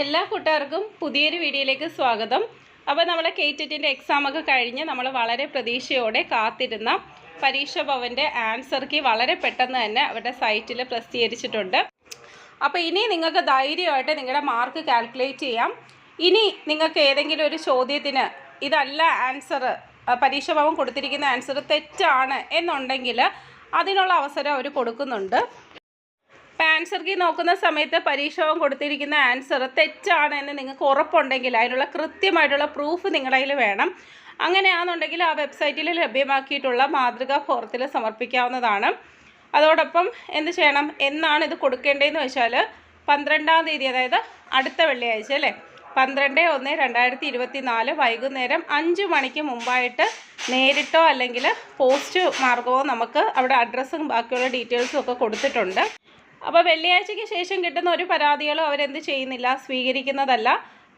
എല്ലാ കൂട്ടുകാർക്കും പുതിയൊരു വീഡിയോയിലേക്ക് സ്വാഗതം. അപ്പോൾ നമ്മളെ കേറ്ററ്റിന്റെ എക്സാമൊക്കെ കഴിഞ്ഞ് നമ്മൾ വളരെ പ്രതീക്ഷയോടെ കാത്തിരുന്ന പരീക്ഷ ഭവന്റെ ആൻസർ കീ വളരെ പെട്ടെന്ന് തന്നെ അവരുടെ സൈറ്റിൽ പ്രസിദ്ധീകരിച്ചിട്ടുണ്ട്. അപ്പോൾ ഇനി നിങ്ങൾക്ക് ധൈര്യമായിട്ട് നിങ്ങളുടെ മാർക്ക് കാൽക്കുലേറ്റ് ചെയ്യാം. ഇനി നിങ്ങൾക്ക് ഏതെങ്കിലും ഒരു ചോദ്യത്തിന് ഇതല്ല ആൻസർ പരീക്ഷ ഭവൻ കൊടുത്തിരിക്കുന്ന ആൻസർ തെറ്റാണ് എന്നുണ്ടെങ്കിൽ അതിനുള്ള അവസരം അവർ കൊടുക്കുന്നുണ്ട്. ആൻസർ കീ നോക്കുന്ന സമയത്ത് പരീക്ഷവും കൊടുത്തിരിക്കുന്ന ആൻസർ തെറ്റാണ് എന്ന് നിങ്ങൾക്ക് ഉറപ്പുണ്ടെങ്കിൽ അതിനുള്ള കൃത്യമായിട്ടുള്ള പ്രൂഫ് നിങ്ങളുടെ കയ്യിൽ വേണം. അങ്ങനെയാണെന്നുണ്ടെങ്കിൽ ആ വെബ്സൈറ്റിൽ ലഭ്യമാക്കിയിട്ടുള്ള മാതൃകാ ഫോറത്തിൽ സമർപ്പിക്കാവുന്നതാണ്. അതോടൊപ്പം എന്ത് ചെയ്യണം? എന്നാണ് ഇത് കൊടുക്കേണ്ടതെന്ന് വെച്ചാൽ പന്ത്രണ്ടാം തീയതി അതായത് അടുത്ത വെള്ളിയാഴ്ച അല്ലേ? പന്ത്രണ്ട് ഒന്ന് രണ്ടായിരത്തി ഇരുപത്തി നാല് വൈകുന്നേരം അഞ്ച് മണിക്ക് മുമ്പായിട്ട് നേരിട്ടോ അല്ലെങ്കിൽ പോസ്റ്റ് മാർഗമോ നമുക്ക് അവിടെ അഡ്രസ്സും ബാക്കിയുള്ള ഡീറ്റെയിൽസും ഒക്കെ കൊടുത്തിട്ടുണ്ട്. അപ്പോൾ വെള്ളിയാഴ്ചയ്ക്ക് ശേഷം കിട്ടുന്ന ഒരു പരാതികളും അവരെന്ത് ചെയ്യുന്നില്ല സ്വീകരിക്കുന്നതല്ല.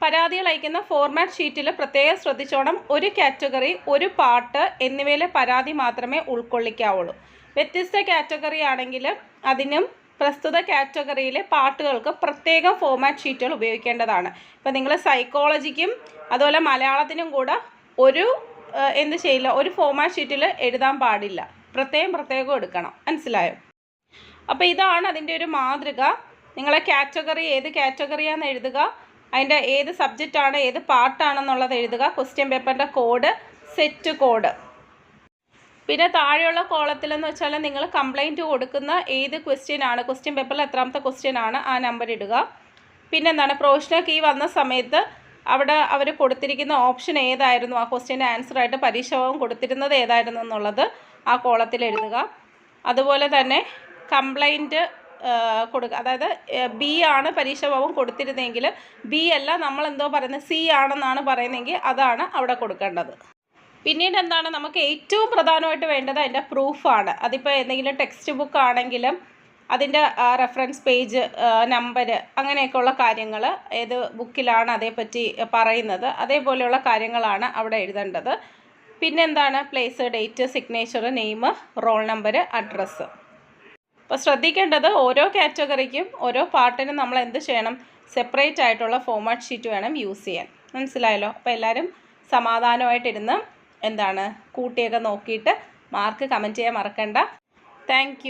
പരാതികൾ അയക്കുന്ന ഫോർമാറ്റ് ഷീറ്റിൽ പ്രത്യേകം ശ്രദ്ധിച്ചോണം. ഒരു കാറ്റഗറി ഒരു പാട്ട് എന്നിവയിലെ പരാതി മാത്രമേ ഉൾക്കൊള്ളിക്കാവുള്ളൂ. വ്യത്യസ്ത കാറ്റഗറി ആണെങ്കിൽ അതിനും പ്രസ്തുത കാറ്റഗറിയിലെ പാട്ടുകൾക്ക് പ്രത്യേകം ഫോർമാറ്റ് ഷീറ്റുകൾ ഉപയോഗിക്കേണ്ടതാണ്. ഇപ്പം നിങ്ങൾ സൈക്കോളജിക്കും അതുപോലെ മലയാളത്തിനും കൂടെ ഒരു എന്ത് ചെയ്യില്ല ഒരു ഫോർമാറ്റ് ഷീറ്റിൽ എഴുതാൻ പാടില്ല. പ്രത്യേകം പ്രത്യേകം എടുക്കണം. മനസ്സിലായോ? അപ്പോൾ ഇതാണ് അതിന്റെ ഒരു മാതൃക. നിങ്ങളെ കാറ്റഗറി ഏത് കാറ്റഗറിയാണെന്ന് എഴുതുക. അതിന്റെ ഏത് സബ്ജക്റ്റാണ് ഏത് പാർട്ടാണെന്നുള്ളത് എഴുതുക. ക്വസ്റ്റ്യൻ പേപ്പറിന്റെ കോഡ് സെറ്റ് കോഡ് പിന്നെ താഴെയുള്ള കോളത്തിലെന്ന് വെച്ചാൽ നിങ്ങൾ കംപ്ലൈന്റ് കൊടുക്കുന്ന ഏത് ക്വസ്റ്റ്യൻ ആണ് ക്വസ്റ്റ്യൻ പേപ്പറിൽ എത്രാമത്തെ ക്വസ്റ്റ്യൻ ആണ് ആ നമ്പർ ഇടുക. പിന്നെ എന്താണ് പ്രൊഫഷണൽ കീ വന്ന സമയത്ത് അവിടെ അവർ കൊടുത്തിരിക്കുന്ന ഓപ്ഷൻ ഏതായിരുന്നു? ആ ക്വസ്റ്റ്യന്റെ ആൻസർ ആയിട്ട് പരീക്ഷവും കൊടുത്തിരുന്നത് ഏതായിരുന്നു എന്നുള്ളത് ആ കോളത്തിൽ എഴുതുക. അതുപോലെ തന്നെ കംപ്ലൈന്റ് കൊടുക്കുക അതായത് ബി ആണ് പരീക്ഷ ഭവൻ കൊടുത്തിരുന്നെങ്കിൽ ബി അല്ല നമ്മൾ എന്തോ പറയുന്നത് സി ആണെന്നാണ് പറയുന്നതെങ്കിൽ അതാണ് അവിടെ കൊടുക്കേണ്ടത്. പിന്നീട് എന്താണ് നമുക്ക് ഏറ്റവും പ്രധാനമായിട്ട് വേണ്ടത് അതിന്റെ പ്രൂഫാണ്. അതിപ്പോൾ എന്തെങ്കിലും ടെക്സ്റ്റ് ബുക്ക് ആണെങ്കിലും അതിന്റെ റെഫറൻസ് പേജ് നമ്പർ അങ്ങനെയൊക്കെയുള്ള കാര്യങ്ങൾ ഏത് ബുക്കിലാണ് അതേപ്പറ്റി പറയുന്നത്. അതേപോലെയുള്ള കാര്യങ്ങളാണ് അവിടെ എഴുതേണ്ടത്. പിന്നെന്താണ്? Place date signature name roll number address. അപ്പോൾ ശ്രദ്ധിക്കേണ്ടത് ഓരോ കാറ്റഗറിക്കും ഓരോ പാർട്ടിനും നമ്മൾ എന്ത് ചെയ്യണം? സെപ്പറേറ്റ് ആയിട്ടുള്ള ഫോമാറ്റ് ഷീറ്റ് വേണം യൂസ് ചെയ്യാൻ. മനസ്സിലായല്ലോ? അപ്പോൾ എല്ലാവരും സമാധാനമായിട്ടിരുന്ന് എന്താണ്? കൂട്ടിയൊക്കെ നോക്കിയിട്ട് മാർക്ക് കമന്റ് ചെയ്യാൻ മറക്കണ്ട. താങ്ക്